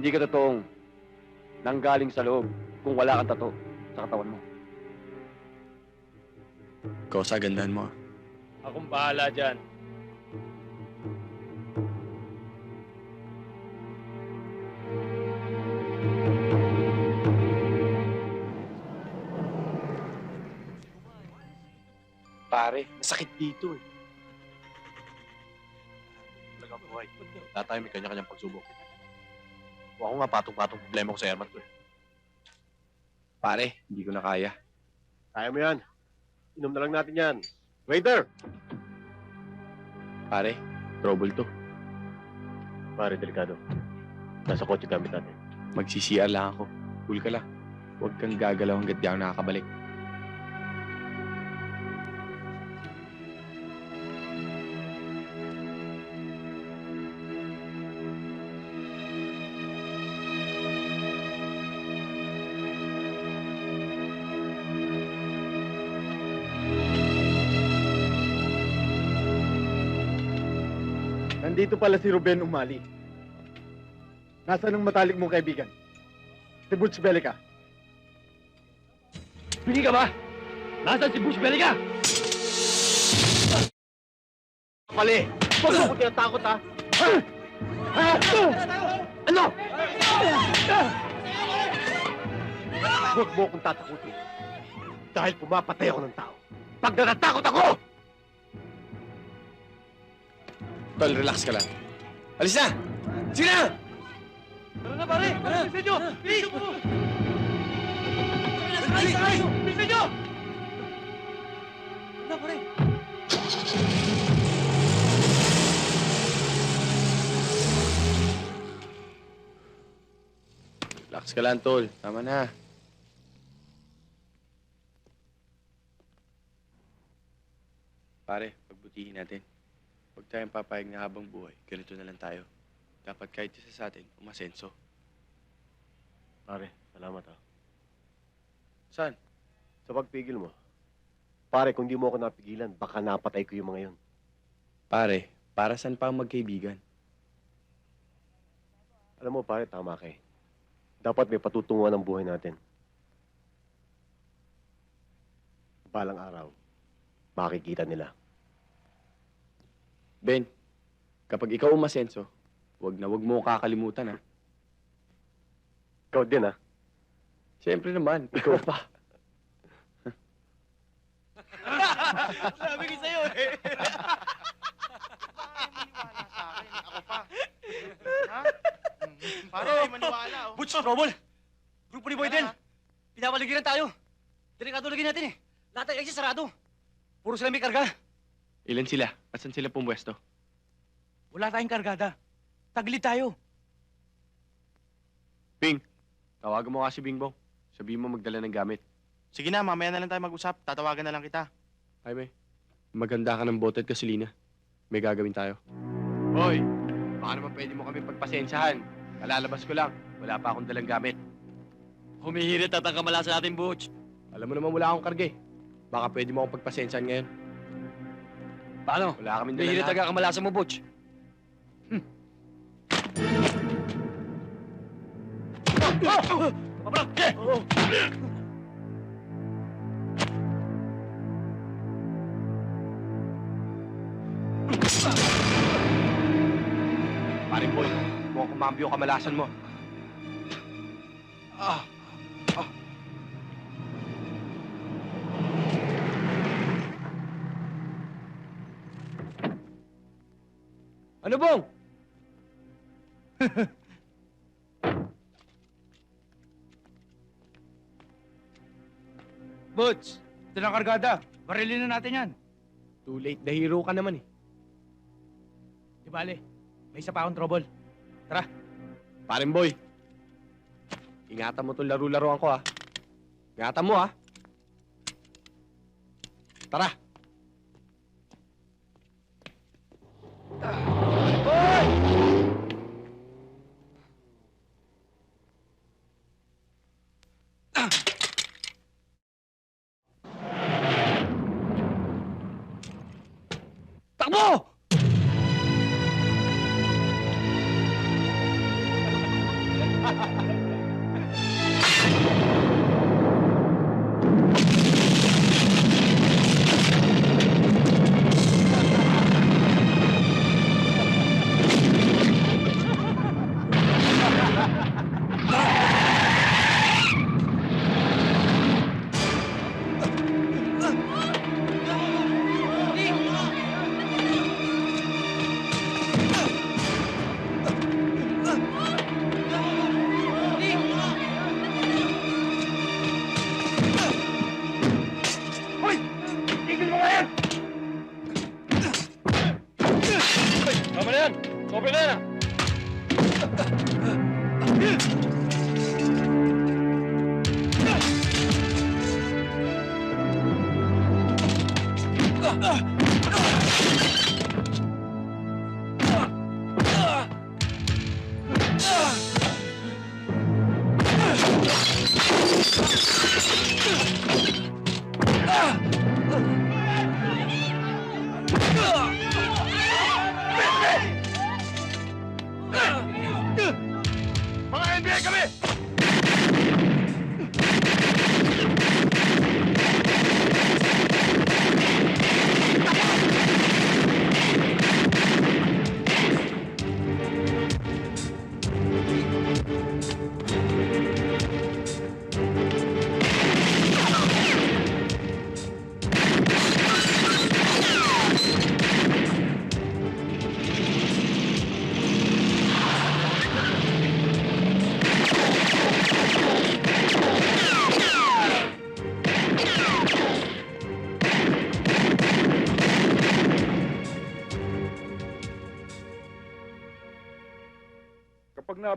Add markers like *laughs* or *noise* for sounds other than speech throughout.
Hindi ka totoong nanggaling sa loob kung wala kang tato sa katawan mo. Ikaw sa gandahan mo. ah. Akong bahala dyan. Pare, masakit dito eh. Talaga buhay. Lahat tayo may kanya-kanyang pagsubok. O ako nga patong-patong problema ko sa airman ko eh. Pare, hindi ko na kaya. Kaya mo yan. Inom na lang natin yan. Waiter! Pare, trouble to. Pare, delikado. Nasa kotse gamit natin. Mag-CCR lang ako. Cool ka lang. Huwag kang gagalaw hanggat di ako nakakabalik. Nandito pala si Ruben Umali. Nasaan ang matalik mong kaibigan? Si Butch Belica. Pili ka ba? Nasaan si Bush Belica? Pali! Huwag mo ko tinatakot, ha? Ano? Huwag mo akong tatakutin. Dahil pumapatay ako ng tao. Pag natatakot ako! Tol, relax ka lang. Alis na! Sige na! Tara na pare! Tara! Nyo! Bilisan nyo! Bilisan nyo! Tara na pare! Relax ka lang, Tol. Tama na. Pare, pagbutihin natin. Huwag tayong papayag na habang buhay. Ganito na lang tayo. Dapat kahit isa sa atin, umasenso. Pare, salamat, ha? Saan? Sa pagpigil mo. Pare, kung di mo ako napigilan, baka napatay ko yung mga yon. Pare, para saan pa ang magkaibigan? Alam mo, pare, tama ka eh. Dapat may patutunguhan ang buhay natin. Balang araw, makikita nila. Ben, kapag ikaw umasenso, wag na wag mo kakalimutan, ha? Ikaw din, ha? Siyempre naman, *laughs* ikaw pa. Sabi ko sa'yo eh! Ako pa. Ha? Pare, hindi maniwala. Oh. Butch! Trouble! Grupo ni Boy din! ha? Pinapaligiran tayo! Delikado lagi natin eh! Lahat ng exit sarado! Puro sila may karga! Ilan sila? Asan sila pumwesto? Wala tayong kargada! Taglit tayo! Tawagan mo nga si Bingbong. Sabihin mo magdala ng gamit. Sige na, mamaya na lang tayo mag-usap. Tatawagan na lang kita. Jaime, maganda ka ng bote at gasolina. May gagawin tayo. Hoy, baka naman pwede mo kami pagpasensyahan. Kalalabas ko lang. Wala pa akong dalang gamit. Humihirit at ang kamalasan natin, Butch! Alam mo naman wala akong karga eh. Baka pwede mo akong pagpasensyahan ngayon. Paano? Wala kaming lahat. talaga ang kamalasan mo, Butch! Paring boy, mukhang kumambyo kamalasan mo. Ah, Ano bong? Butch! Ito na kargada! Barilin na natin yan! Too late, the hero ka naman eh. Di bale, may isa pa akong trouble. Paring boy, ingatan mo itong laro-laruan ko ha. Ingatan mo ha. Tara!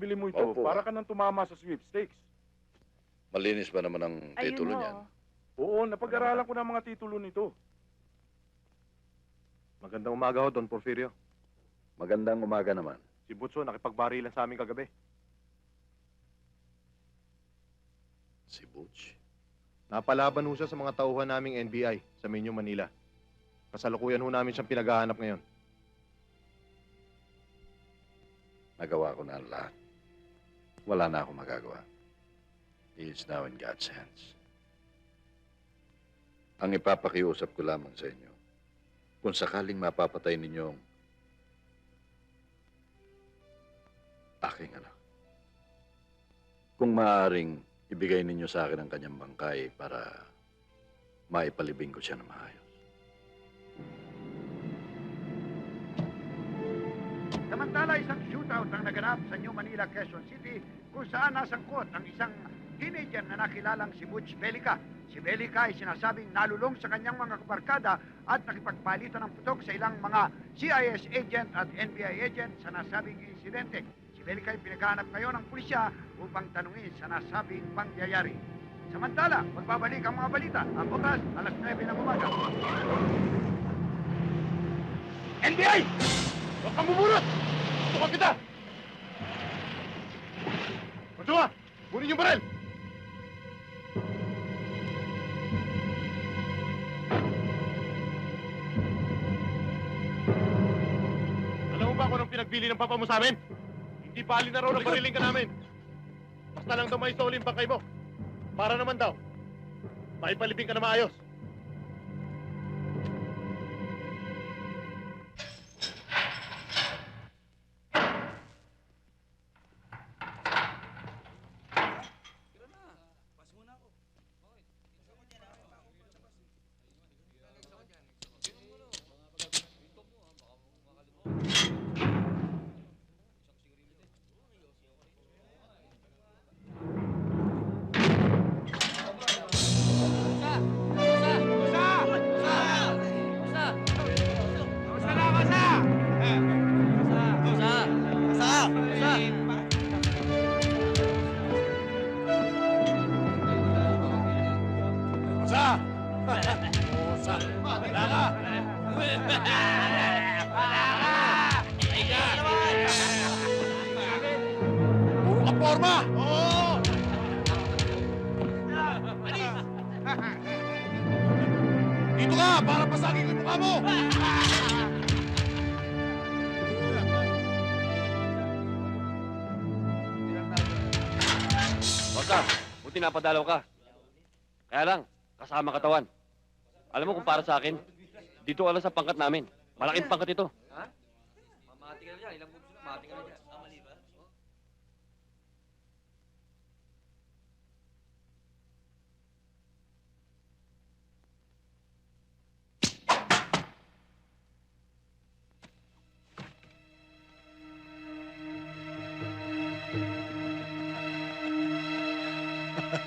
Kapag nabili mo ito, Opo. para ka nang tumama sa sweepstakes. Malinis ba naman ang titulo niyan? Oo, napag-aralan ko na ang mga titulo nito. Magandang umaga ho, Don Porfirio. Magandang umaga naman. Si Butso nakipagbarilan sa amin kagabi. Si Butch. Napalaban ho siya sa mga tauhan naming NBI sa Minyo, Manila. Kasalukuyan ho namin siyang pinaghahanap ngayon. Nagawa ko na ang lahat. Wala na akong magagawa. He is now in God's hands. Ang ipapakiusap ko lamang sa inyo, kung sakaling mapapatay ninyo ang aking anak, kung maaaring ibigay ninyo sa akin ang kanyang bangkay para maipalibing ko siya na maayos. Samantala, isang shootout ang naganap sa New Manila, Quezon City kung saan nasangkot ang isang teenager na nakilalang si Butch Belica. Si Belica ay sinasabing nalulong sa kanyang mga kabarkada at nakipagpalitan ng putok sa ilang mga CIS agent at NBI agent sa nasabing insidente. Si Belica ay pinaghahanap ngayon ng pulisya upang tanungin sa nasabing pangyayari. Samantala, magbabalik ang mga balita. Ang oras, alas 9 ng umaga. NBI! Huwag kang bumurot! Tukan kita! Butso ka! Kunin baril! Alam mo ba kung anong pinagbili ng papa mo sa amin? Hindi bali na raw na bariling ka namin. Basta lang daw may bangkay mo. Para naman daw. Maipalibing ka na maayos. Ka. Buti napadalaw ka. Kaya lang, kasama katawan. Alam mo kung para sa akin, dito alam sa pangkat namin. Malaking pangkat ito. Mamati ka na dyan. Ilang moves na, mamati ka na dyan. Hindi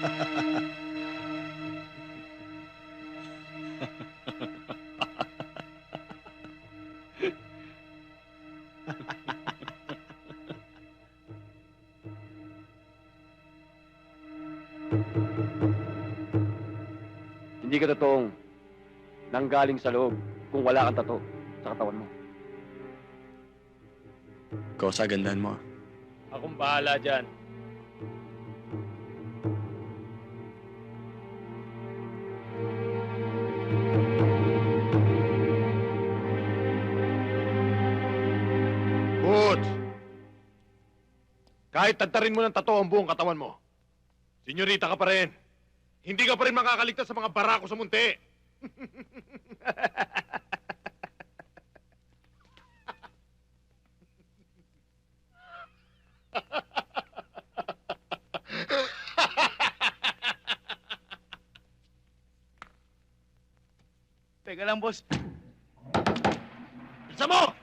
ka totoong nanggaling sa loob kung wala kang tato sa katawan mo. Ikaw sa gandahan mo. ah. Akong bahala dyan. Kahit tagtarin mo ng tato ang buong katawan mo, senyorita ka pa rin. Hindi ka pa rin makakaligtas sa mga barako sa munti. Teka lang, boss. Bisa mo!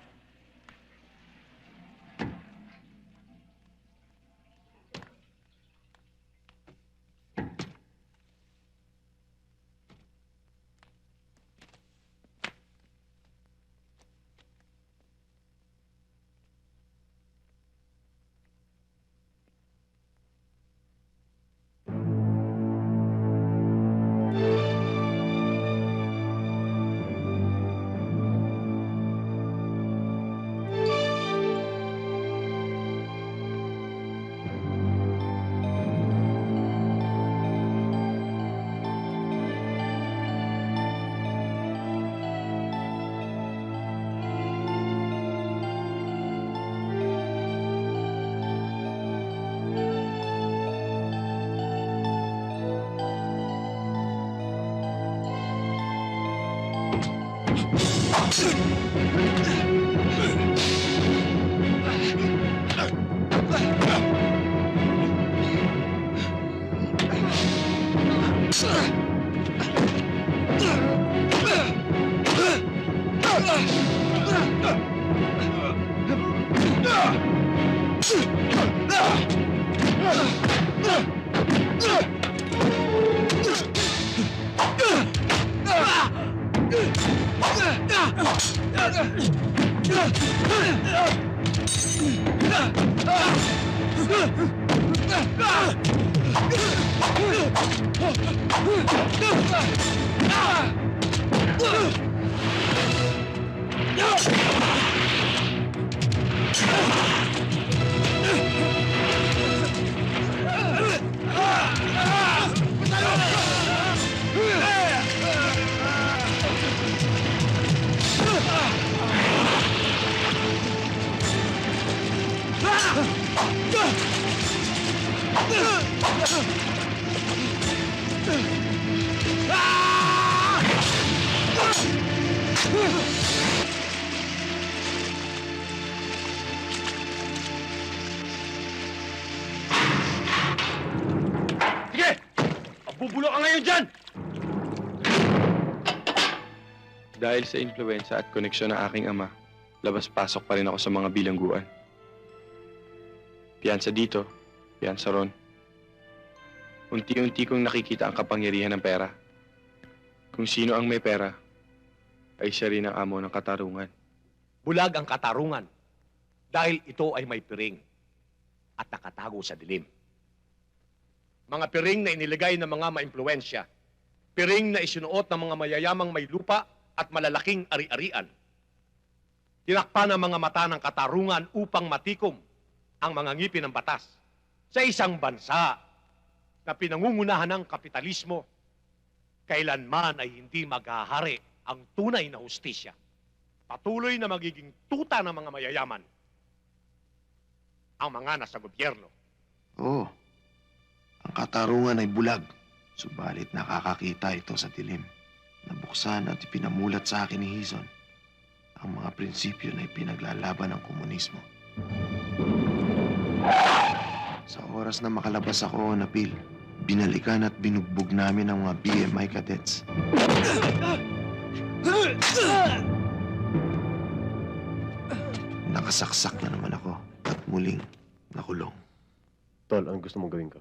あっ! Bubulo ka ngayon dyan! Dahil sa influensya at koneksyon ng aking ama, labas-pasok pa rin ako sa mga bilangguan. Piyansa dito, piyansa ron. Unti-unti kong nakikita ang kapangyarihan ng pera. Kung sino ang may pera, ay siya rin ang amo ng katarungan. Bulag ang katarungan dahil ito ay may piring at nakatago sa dilim. Mga piring na inilagay ng mga maimpluensya. Piring na isinuot ng mga mayayamang may lupa at malalaking ari-arian. Tinakpan ng mga mata ng katarungan upang matikom ang mga ngipin ng batas sa isang bansa na pinangungunahan ng kapitalismo. Kailanman ay hindi maghahari ang tunay na hustisya patuloy na magiging tuta ng mga mayayaman ang mga nasa gobyerno. Oo. Ang katarungan ay bulag. Subalit nakakakita ito sa dilim. Nabuksan at ipinamulat sa akin ni Hison ang mga prinsipyo na ipinaglalaban ng komunismo. Sa oras na makalabas ako na pil, binalikan at binugbog namin ang mga BMI cadets. Nakasaksak na naman ako at muling nakulong. Tol, ang gusto mong gawin ko?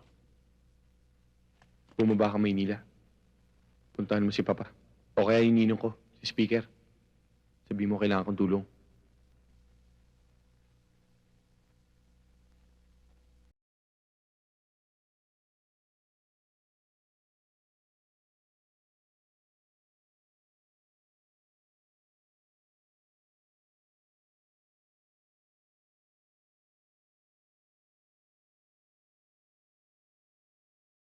Bumaba ka Maynila. Puntahan mo si Papa. O kaya yung ninong ko, si Speaker. Sabi mo kailangan kong tulong.